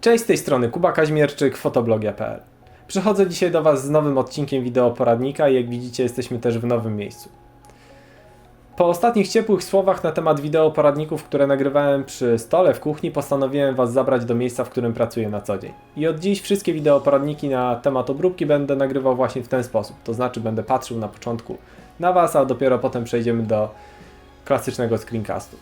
Cześć, z tej strony Kuba Kaźmierczyk, fotoblogia.pl. Przychodzę dzisiaj do Was z nowym odcinkiem wideo poradnika i jak widzicie jesteśmy też w nowym miejscu. Po ostatnich ciepłych słowach na temat wideo poradników, które nagrywałem przy stole w kuchni, postanowiłem Was zabrać do miejsca, w którym pracuję na co dzień. I od dziś wszystkie wideo poradniki na temat obróbki będę nagrywał właśnie w ten sposób. To znaczy będę patrzył na początku na Was, a dopiero potem przejdziemy do klasycznego screencastu.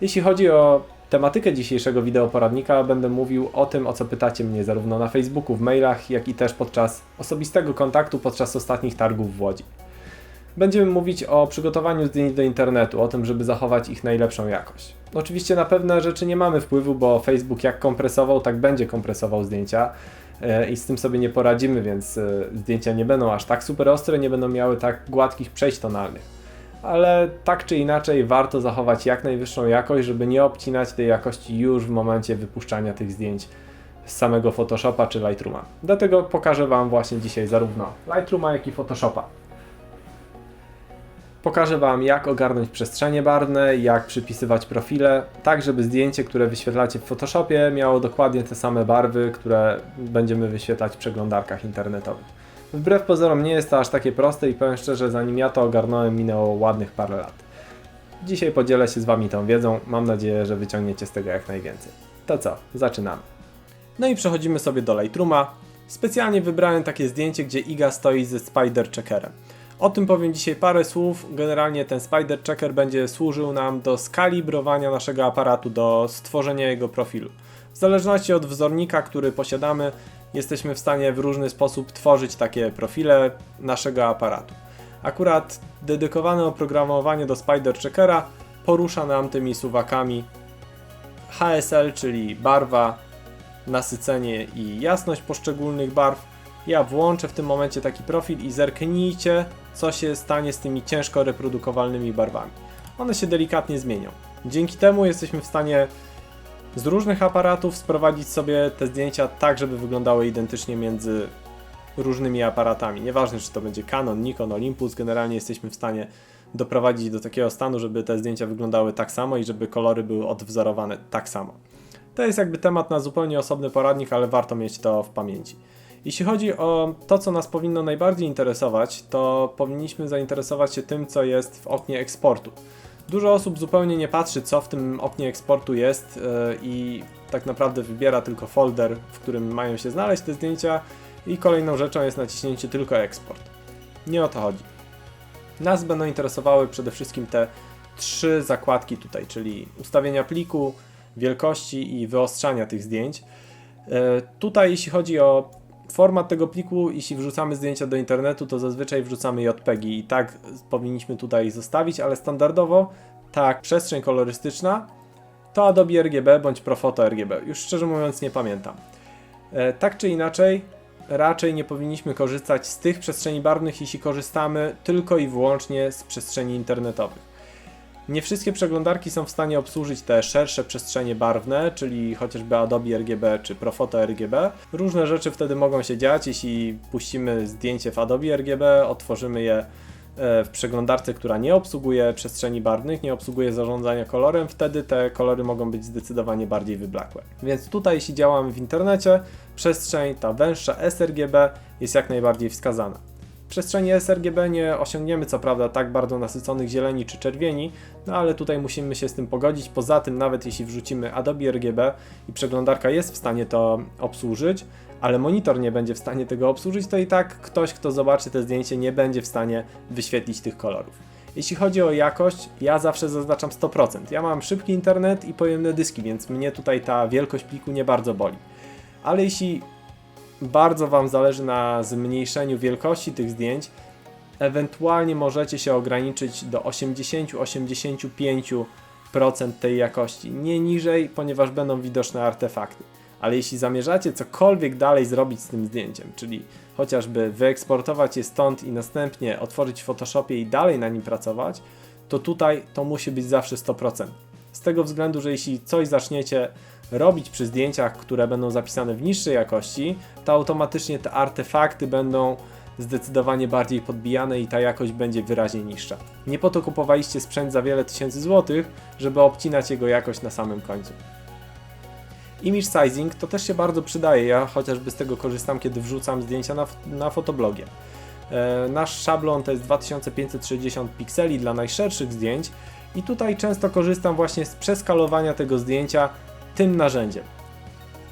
Jeśli chodzi o tematykę dzisiejszego wideoporadnika, będę mówił o tym, o co pytacie mnie zarówno na Facebooku, w mailach, jak i też podczas osobistego kontaktu podczas ostatnich targów w Łodzi. Będziemy mówić o przygotowaniu zdjęć do internetu, o tym, żeby zachować ich najlepszą jakość. Oczywiście na pewne rzeczy nie mamy wpływu, bo Facebook jak kompresował, tak będzie kompresował zdjęcia e, i z tym sobie nie poradzimy, więc e, zdjęcia nie będą aż tak super ostre, nie będą miały tak gładkich przejść tonalnych ale tak czy inaczej warto zachować jak najwyższą jakość, żeby nie obcinać tej jakości już w momencie wypuszczania tych zdjęć z samego Photoshopa czy Lightrooma. Dlatego pokażę Wam właśnie dzisiaj zarówno Lightrooma, jak i Photoshopa. Pokażę Wam jak ogarnąć przestrzenie barwne, jak przypisywać profile, tak żeby zdjęcie, które wyświetlacie w Photoshopie miało dokładnie te same barwy, które będziemy wyświetlać w przeglądarkach internetowych. Wbrew pozorom nie jest to aż takie proste i powiem szczerze, zanim ja to ogarnąłem minęło ładnych parę lat. Dzisiaj podzielę się z Wami tą wiedzą, mam nadzieję, że wyciągniecie z tego jak najwięcej. To co, zaczynamy. No i przechodzimy sobie do Lightrooma. Specjalnie wybrałem takie zdjęcie, gdzie Iga stoi ze Spider Checkerem. O tym powiem dzisiaj parę słów. Generalnie ten Spider Checker będzie służył nam do skalibrowania naszego aparatu, do stworzenia jego profilu. W zależności od wzornika, który posiadamy, jesteśmy w stanie w różny sposób tworzyć takie profile naszego aparatu. Akurat dedykowane oprogramowanie do Spider Checkera porusza nam tymi suwakami HSL, czyli barwa, nasycenie i jasność poszczególnych barw. Ja włączę w tym momencie taki profil i zerknijcie, co się stanie z tymi ciężko reprodukowalnymi barwami. One się delikatnie zmienią. Dzięki temu jesteśmy w stanie z różnych aparatów sprowadzić sobie te zdjęcia tak, żeby wyglądały identycznie między różnymi aparatami. Nieważne, czy to będzie Canon, Nikon, Olympus, generalnie jesteśmy w stanie doprowadzić do takiego stanu, żeby te zdjęcia wyglądały tak samo i żeby kolory były odwzorowane tak samo. To jest jakby temat na zupełnie osobny poradnik, ale warto mieć to w pamięci. Jeśli chodzi o to, co nas powinno najbardziej interesować, to powinniśmy zainteresować się tym, co jest w oknie eksportu. Dużo osób zupełnie nie patrzy, co w tym oknie eksportu jest yy, i tak naprawdę wybiera tylko folder, w którym mają się znaleźć te zdjęcia i kolejną rzeczą jest naciśnięcie tylko eksport. Nie o to chodzi. Nas będą interesowały przede wszystkim te trzy zakładki tutaj, czyli ustawienia pliku, wielkości i wyostrzania tych zdjęć. Yy, tutaj jeśli chodzi o format tego pliku, jeśli wrzucamy zdjęcia do internetu, to zazwyczaj wrzucamy JPEGi i tak powinniśmy tutaj zostawić, ale standardowo tak przestrzeń kolorystyczna to Adobe RGB bądź Profoto RGB. Już szczerze mówiąc nie pamiętam. E, tak czy inaczej, raczej nie powinniśmy korzystać z tych przestrzeni barwnych, jeśli korzystamy tylko i wyłącznie z przestrzeni internetowych. Nie wszystkie przeglądarki są w stanie obsłużyć te szersze przestrzenie barwne, czyli chociażby Adobe RGB czy Profoto RGB. Różne rzeczy wtedy mogą się dziać, jeśli puścimy zdjęcie w Adobe RGB, otworzymy je e, w przeglądarce, która nie obsługuje przestrzeni barwnych, nie obsługuje zarządzania kolorem, wtedy te kolory mogą być zdecydowanie bardziej wyblakłe. Więc tutaj, jeśli działamy w internecie, przestrzeń ta węższa sRGB jest jak najbardziej wskazana. Przestrzeni sRGB nie osiągniemy co prawda tak bardzo nasyconych zieleni czy czerwieni, no ale tutaj musimy się z tym pogodzić. Poza tym, nawet jeśli wrzucimy Adobe RGB i przeglądarka jest w stanie to obsłużyć, ale monitor nie będzie w stanie tego obsłużyć, to i tak ktoś, kto zobaczy te zdjęcie, nie będzie w stanie wyświetlić tych kolorów. Jeśli chodzi o jakość, ja zawsze zaznaczam 100%. Ja mam szybki internet i pojemne dyski, więc mnie tutaj ta wielkość pliku nie bardzo boli. Ale jeśli bardzo Wam zależy na zmniejszeniu wielkości tych zdjęć, ewentualnie możecie się ograniczyć do 80-85% tej jakości, nie niżej, ponieważ będą widoczne artefakty. Ale jeśli zamierzacie cokolwiek dalej zrobić z tym zdjęciem, czyli chociażby wyeksportować je stąd i następnie otworzyć w Photoshopie i dalej na nim pracować, to tutaj to musi być zawsze 100%. z tego względu, że jeśli coś zaczniecie robić przy zdjęciach, które będą zapisane w niższej jakości, to automatycznie te artefakty będą zdecydowanie bardziej podbijane i ta jakość będzie wyraźnie niższa. Nie po to kupowaliście sprzęt za wiele tysięcy złotych, żeby obcinać jego jakość na samym końcu. Image sizing to też się bardzo przydaje, ja chociażby z tego korzystam, kiedy wrzucam zdjęcia na, na fotoblogie. E, nasz szablon to jest 2560 pikseli dla najszerszych zdjęć i tutaj często korzystam właśnie z przeskalowania tego zdjęcia tym narzędziem.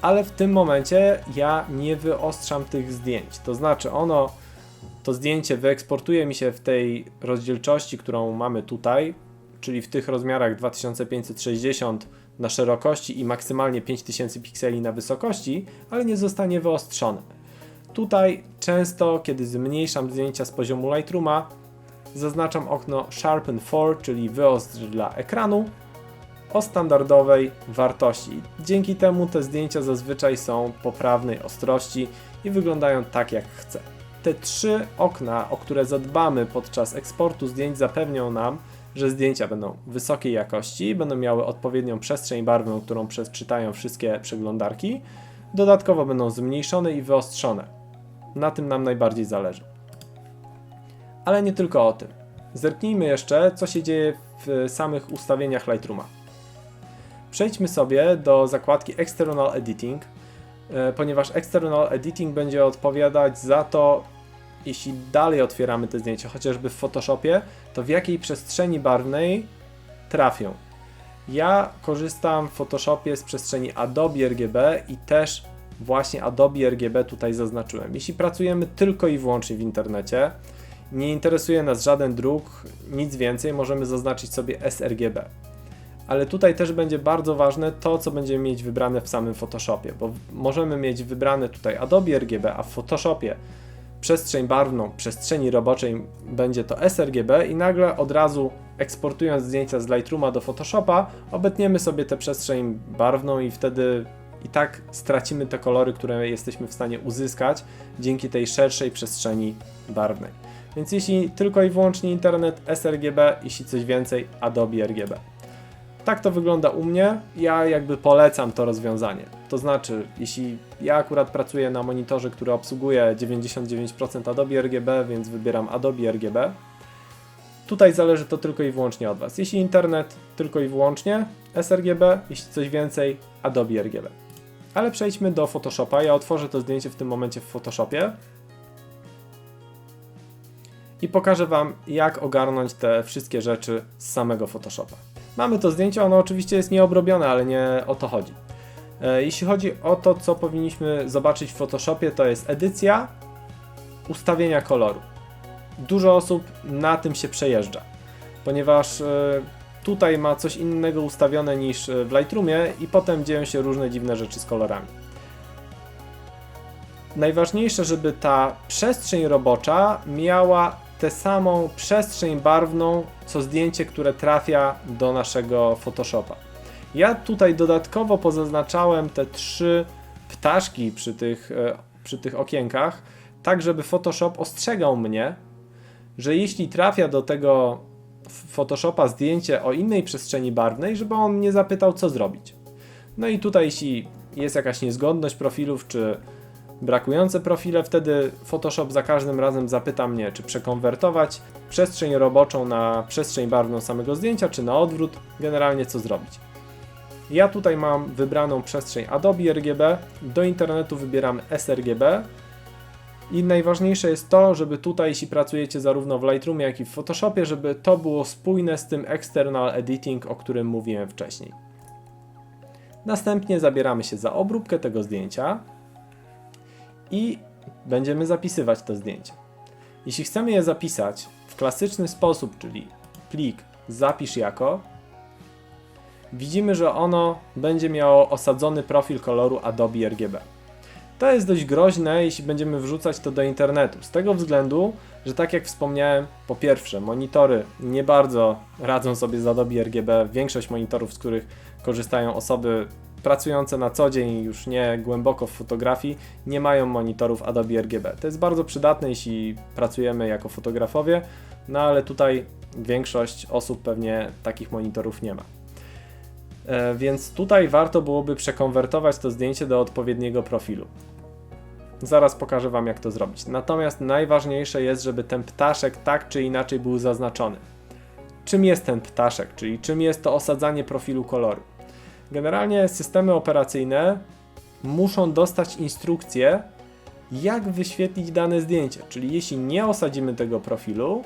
Ale w tym momencie ja nie wyostrzam tych zdjęć, to znaczy ono, to zdjęcie wyeksportuje mi się w tej rozdzielczości, którą mamy tutaj, czyli w tych rozmiarach 2560 na szerokości i maksymalnie 5000 pikseli na wysokości, ale nie zostanie wyostrzone. Tutaj często, kiedy zmniejszam zdjęcia z poziomu Lightrooma, zaznaczam okno Sharpen 4, czyli wyostrz dla ekranu, o standardowej wartości. Dzięki temu te zdjęcia zazwyczaj są poprawnej ostrości i wyglądają tak jak chcę. Te trzy okna, o które zadbamy podczas eksportu zdjęć, zapewnią nam, że zdjęcia będą wysokiej jakości, będą miały odpowiednią przestrzeń barwną, którą przeczytają wszystkie przeglądarki. Dodatkowo będą zmniejszone i wyostrzone. Na tym nam najbardziej zależy. Ale nie tylko o tym. Zerknijmy jeszcze, co się dzieje w samych ustawieniach Lightrooma. Przejdźmy sobie do zakładki External Editing, e, ponieważ External Editing będzie odpowiadać za to, jeśli dalej otwieramy te zdjęcia, chociażby w Photoshopie, to w jakiej przestrzeni barwnej trafią. Ja korzystam w Photoshopie z przestrzeni Adobe RGB i też właśnie Adobe RGB tutaj zaznaczyłem. Jeśli pracujemy tylko i wyłącznie w internecie, nie interesuje nas żaden druk, nic więcej, możemy zaznaczyć sobie sRGB. Ale tutaj też będzie bardzo ważne to, co będziemy mieć wybrane w samym Photoshopie, bo możemy mieć wybrane tutaj Adobe RGB, a w Photoshopie przestrzeń barwną przestrzeni roboczej będzie to sRGB i nagle od razu eksportując zdjęcia z Lightrooma do Photoshopa obetniemy sobie tę przestrzeń barwną i wtedy i tak stracimy te kolory, które jesteśmy w stanie uzyskać dzięki tej szerszej przestrzeni barwnej. Więc jeśli tylko i wyłącznie internet sRGB, jeśli coś więcej Adobe RGB. Tak to wygląda u mnie. Ja jakby polecam to rozwiązanie. To znaczy, jeśli ja akurat pracuję na monitorze, który obsługuje 99% Adobe RGB, więc wybieram Adobe RGB. Tutaj zależy to tylko i wyłącznie od Was. Jeśli internet, tylko i wyłącznie sRGB, jeśli coś więcej, Adobe RGB. Ale przejdźmy do Photoshopa. Ja otworzę to zdjęcie w tym momencie w Photoshopie i pokażę Wam, jak ogarnąć te wszystkie rzeczy z samego Photoshopa. Mamy to zdjęcie, ono oczywiście jest nieobrobione, ale nie o to chodzi. E, jeśli chodzi o to, co powinniśmy zobaczyć w Photoshopie, to jest edycja, ustawienia koloru. Dużo osób na tym się przejeżdża, ponieważ e, tutaj ma coś innego ustawione niż w Lightroomie i potem dzieją się różne dziwne rzeczy z kolorami. Najważniejsze, żeby ta przestrzeń robocza miała tę samą przestrzeń barwną, co zdjęcie, które trafia do naszego Photoshopa. Ja tutaj dodatkowo pozaznaczałem te trzy ptaszki przy tych, e, przy tych okienkach, tak żeby Photoshop ostrzegał mnie, że jeśli trafia do tego Photoshopa zdjęcie o innej przestrzeni barwnej, żeby on mnie zapytał, co zrobić. No i tutaj, jeśli jest jakaś niezgodność profilów, czy brakujące profile, wtedy Photoshop za każdym razem zapyta mnie, czy przekonwertować przestrzeń roboczą na przestrzeń barwną samego zdjęcia, czy na odwrót, generalnie co zrobić. Ja tutaj mam wybraną przestrzeń Adobe RGB, do internetu wybieram sRGB i najważniejsze jest to, żeby tutaj, jeśli pracujecie zarówno w Lightroomie, jak i w Photoshopie, żeby to było spójne z tym External Editing, o którym mówiłem wcześniej. Następnie zabieramy się za obróbkę tego zdjęcia i będziemy zapisywać to zdjęcie. Jeśli chcemy je zapisać w klasyczny sposób, czyli plik zapisz jako, widzimy, że ono będzie miało osadzony profil koloru Adobe RGB. To jest dość groźne, jeśli będziemy wrzucać to do internetu, z tego względu, że tak jak wspomniałem, po pierwsze, monitory nie bardzo radzą sobie z Adobe RGB. Większość monitorów, z których korzystają osoby pracujące na co dzień, już nie głęboko w fotografii, nie mają monitorów Adobe RGB. To jest bardzo przydatne, jeśli pracujemy jako fotografowie, no ale tutaj większość osób pewnie takich monitorów nie ma. E, Więc tutaj warto byłoby przekonwertować to zdjęcie do odpowiedniego profilu. Zaraz pokażę Wam, jak to zrobić. Natomiast najważniejsze jest, żeby ten ptaszek tak czy inaczej był zaznaczony. Czym jest ten ptaszek, czyli czym jest to osadzanie profilu koloru? Generalnie systemy operacyjne muszą dostać instrukcję, jak wyświetlić dane zdjęcie. Czyli jeśli nie osadzimy tego profilu,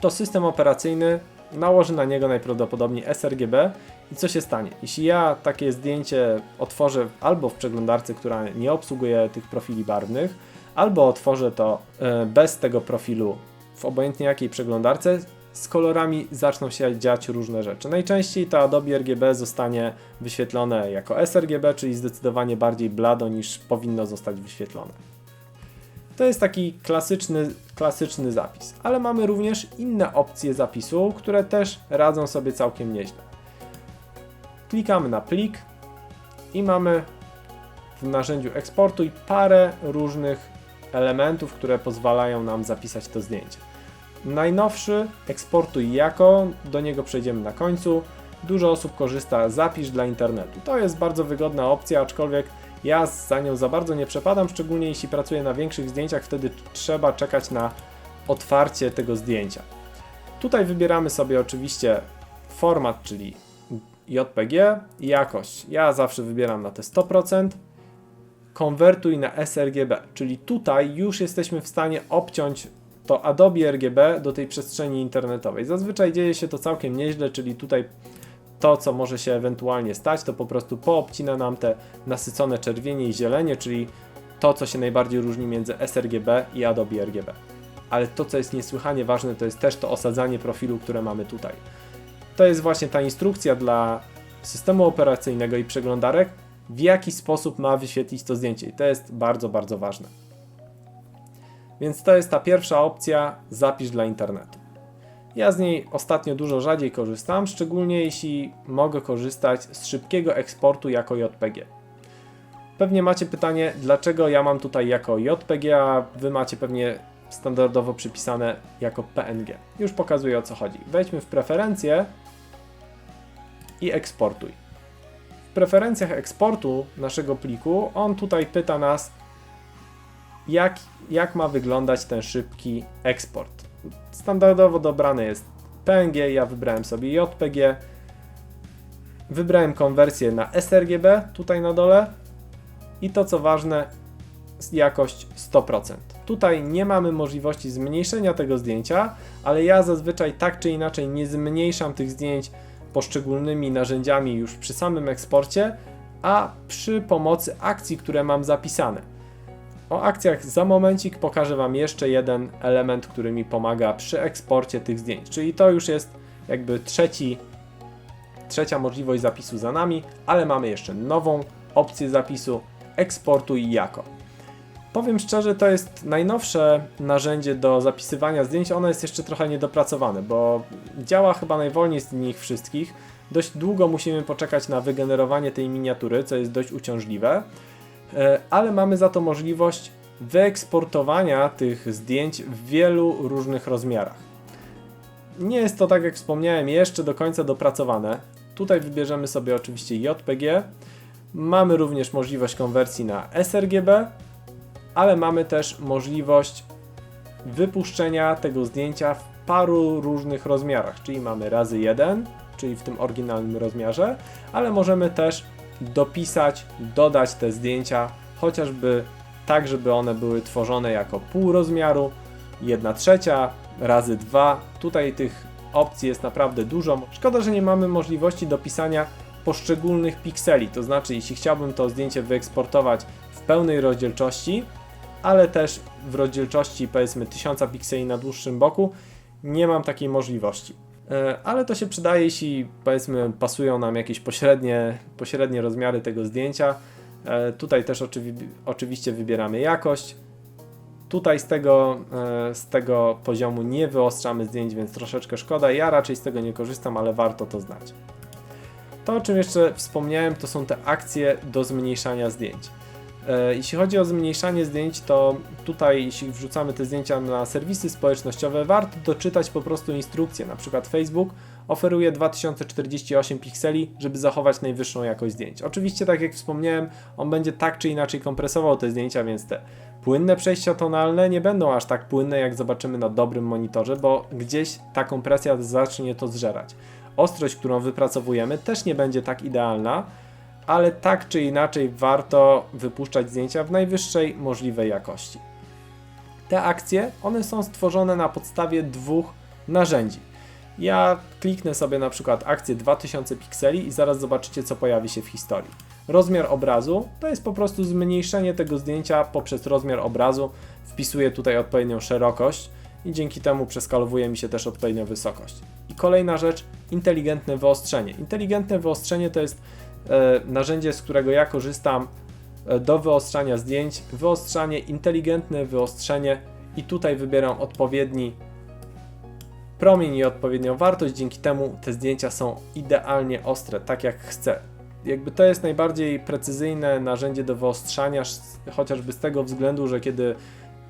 to system operacyjny nałoży na niego najprawdopodobniej sRGB i co się stanie? Jeśli ja takie zdjęcie otworzę albo w przeglądarce, która nie obsługuje tych profili barwnych, albo otworzę to e, bez tego profilu w obojętnie jakiej przeglądarce, z kolorami zaczną się dziać różne rzeczy. Najczęściej to Adobe RGB zostanie wyświetlone jako sRGB, czyli zdecydowanie bardziej blado niż powinno zostać wyświetlone. To jest taki klasyczny, klasyczny zapis, ale mamy również inne opcje zapisu, które też radzą sobie całkiem nieźle. Klikamy na plik i mamy w narzędziu eksportuj parę różnych elementów, które pozwalają nam zapisać to zdjęcie. Najnowszy eksportuj jako, do niego przejdziemy na końcu. Dużo osób korzysta zapisz dla internetu. To jest bardzo wygodna opcja, aczkolwiek ja za nią za bardzo nie przepadam, szczególnie jeśli pracuję na większych zdjęciach, wtedy trzeba czekać na otwarcie tego zdjęcia. Tutaj wybieramy sobie oczywiście format, czyli JPG jakość. Ja zawsze wybieram na te 100%. Konwertuj na sRGB, czyli tutaj już jesteśmy w stanie obciąć to Adobe RGB do tej przestrzeni internetowej. Zazwyczaj dzieje się to całkiem nieźle, czyli tutaj to, co może się ewentualnie stać, to po prostu poobcina nam te nasycone czerwienie i zielenie, czyli to, co się najbardziej różni między sRGB i Adobe RGB. Ale to, co jest niesłychanie ważne, to jest też to osadzanie profilu, które mamy tutaj. To jest właśnie ta instrukcja dla systemu operacyjnego i przeglądarek, w jaki sposób ma wyświetlić to zdjęcie. I to jest bardzo, bardzo ważne. Więc to jest ta pierwsza opcja, zapisz dla internetu. Ja z niej ostatnio dużo rzadziej korzystam, szczególnie jeśli mogę korzystać z szybkiego eksportu jako JPG. Pewnie macie pytanie, dlaczego ja mam tutaj jako JPG, a wy macie pewnie standardowo przypisane jako PNG. Już pokazuję o co chodzi. Wejdźmy w preferencje i eksportuj. W preferencjach eksportu naszego pliku on tutaj pyta nas, jak, jak ma wyglądać ten szybki eksport. Standardowo dobrane jest PNG, ja wybrałem sobie JPG. Wybrałem konwersję na sRGB tutaj na dole i to co ważne, jakość 100%. Tutaj nie mamy możliwości zmniejszenia tego zdjęcia, ale ja zazwyczaj tak czy inaczej nie zmniejszam tych zdjęć poszczególnymi narzędziami już przy samym eksporcie, a przy pomocy akcji, które mam zapisane. O akcjach za momencik pokażę Wam jeszcze jeden element, który mi pomaga przy eksporcie tych zdjęć. Czyli to już jest jakby trzeci, trzecia możliwość zapisu za nami, ale mamy jeszcze nową opcję zapisu eksportuj jako. Powiem szczerze, to jest najnowsze narzędzie do zapisywania zdjęć. Ono jest jeszcze trochę niedopracowane, bo działa chyba najwolniej z nich wszystkich. Dość długo musimy poczekać na wygenerowanie tej miniatury, co jest dość uciążliwe. E, ale mamy za to możliwość wyeksportowania tych zdjęć w wielu różnych rozmiarach. Nie jest to, tak jak wspomniałem, jeszcze do końca dopracowane. Tutaj wybierzemy sobie oczywiście JPG. Mamy również możliwość konwersji na sRGB, ale mamy też możliwość wypuszczenia tego zdjęcia w paru różnych rozmiarach, czyli mamy razy 1, czyli w tym oryginalnym rozmiarze, ale możemy też dopisać, dodać te zdjęcia, chociażby tak, żeby one były tworzone jako pół rozmiaru, 1 trzecia razy 2. Tutaj tych opcji jest naprawdę dużo. Szkoda, że nie mamy możliwości dopisania poszczególnych pikseli, to znaczy jeśli chciałbym to zdjęcie wyeksportować w pełnej rozdzielczości, ale też w rozdzielczości powiedzmy 1000 pikseli na dłuższym boku, nie mam takiej możliwości. E, ale to się przydaje, jeśli powiedzmy pasują nam jakieś pośrednie, pośrednie rozmiary tego zdjęcia. E, Tutaj też oczywi oczywiście wybieramy jakość. Tutaj z tego, e, z tego poziomu nie wyostrzamy zdjęć, więc troszeczkę szkoda. Ja raczej z tego nie korzystam, ale warto to znać. To, o czym jeszcze wspomniałem, to są te akcje do zmniejszania zdjęć. E, Jeśli chodzi o zmniejszanie zdjęć, to tutaj jeśli wrzucamy te zdjęcia na serwisy społecznościowe, warto doczytać po prostu instrukcję. Na przykład Facebook oferuje 2048 pikseli, żeby zachować najwyższą jakość zdjęć. Oczywiście, tak jak wspomniałem, on będzie tak czy inaczej kompresował te zdjęcia, więc te płynne przejścia tonalne nie będą aż tak płynne, jak zobaczymy na dobrym monitorze, bo gdzieś ta kompresja zacznie to zżerać. Ostrość, którą wypracowujemy, też nie będzie tak idealna, ale tak czy inaczej warto wypuszczać zdjęcia w najwyższej możliwej jakości. Te akcje, one są stworzone na podstawie dwóch narzędzi. Ja kliknę sobie na przykład akcję 2000 pikseli i zaraz zobaczycie co pojawi się w historii. Rozmiar obrazu to jest po prostu zmniejszenie tego zdjęcia poprzez rozmiar obrazu. Wpisuję tutaj odpowiednią szerokość i dzięki temu przeskalowuje mi się też odpowiednio wysokość. I kolejna rzecz, inteligentne wyostrzenie. Inteligentne wyostrzenie to jest narzędzie, z którego ja korzystam e, do wyostrzania zdjęć. Wyostrzanie, inteligentne wyostrzenie i tutaj wybieram odpowiedni promień i odpowiednią wartość. Dzięki temu te zdjęcia są idealnie ostre, tak jak chcę. Jakby to jest najbardziej precyzyjne narzędzie do wyostrzania, chociażby z tego względu, że kiedy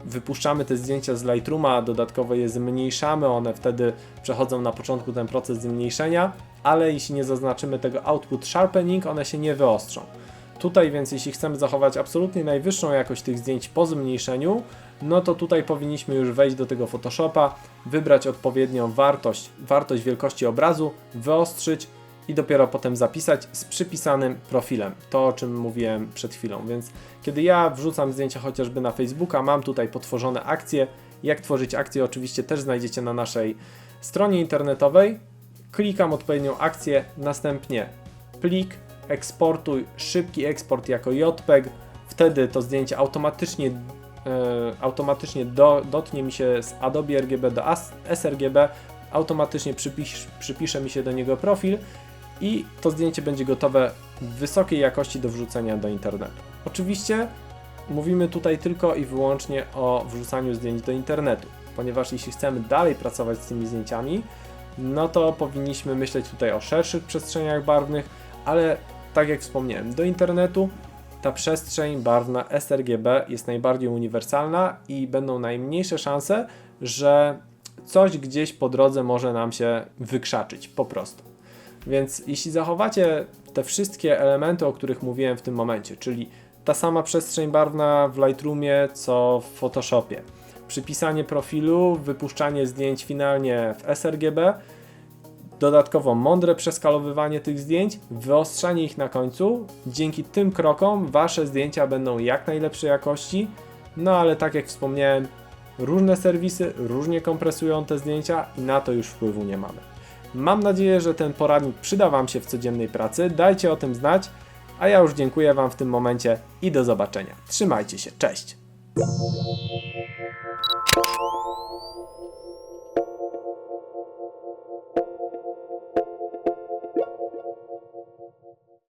wypuszczamy te zdjęcia z Lightrooma, dodatkowo je zmniejszamy, one wtedy przechodzą na początku ten proces zmniejszenia, ale jeśli nie zaznaczymy tego output sharpening, one się nie wyostrzą. Tutaj więc jeśli chcemy zachować absolutnie najwyższą jakość tych zdjęć po zmniejszeniu, no to tutaj powinniśmy już wejść do tego Photoshopa, wybrać odpowiednią wartość, wartość wielkości obrazu, wyostrzyć i dopiero potem zapisać z przypisanym profilem. To o czym mówiłem przed chwilą. Więc kiedy ja wrzucam zdjęcia chociażby na Facebooka, mam tutaj potworzone akcje. Jak tworzyć akcje oczywiście też znajdziecie na naszej stronie internetowej. Klikam odpowiednią akcję, następnie plik, eksportuj, szybki eksport jako JPEG. Wtedy to zdjęcie automatycznie e, automatycznie do, dotnie mi się z Adobe RGB do sRGB, automatycznie przypisz, przypisze mi się do niego profil i to zdjęcie będzie gotowe w wysokiej jakości do wrzucenia do internetu. Oczywiście mówimy tutaj tylko i wyłącznie o wrzucaniu zdjęć do internetu, ponieważ jeśli chcemy dalej pracować z tymi zdjęciami, no to powinniśmy myśleć tutaj o szerszych przestrzeniach barwnych, ale tak jak wspomniałem, do internetu ta przestrzeń barwna sRGB jest najbardziej uniwersalna i będą najmniejsze szanse, że coś gdzieś po drodze może nam się wykrzaczyć po prostu. Więc jeśli zachowacie te wszystkie elementy, o których mówiłem w tym momencie, czyli ta sama przestrzeń barwna w Lightroomie co w Photoshopie, przypisanie profilu, wypuszczanie zdjęć finalnie w sRGB, Dodatkowo mądre przeskalowywanie tych zdjęć, wyostrzanie ich na końcu. Dzięki tym krokom wasze zdjęcia będą jak najlepszej jakości. No ale tak jak wspomniałem, różne serwisy różnie kompresują te zdjęcia i na to już wpływu nie mamy. Mam nadzieję, że ten poradnik przyda Wam się w codziennej pracy. Dajcie o tym znać, a ja już dziękuję Wam w tym momencie i do zobaczenia. Trzymajcie się, cześć! Thank you.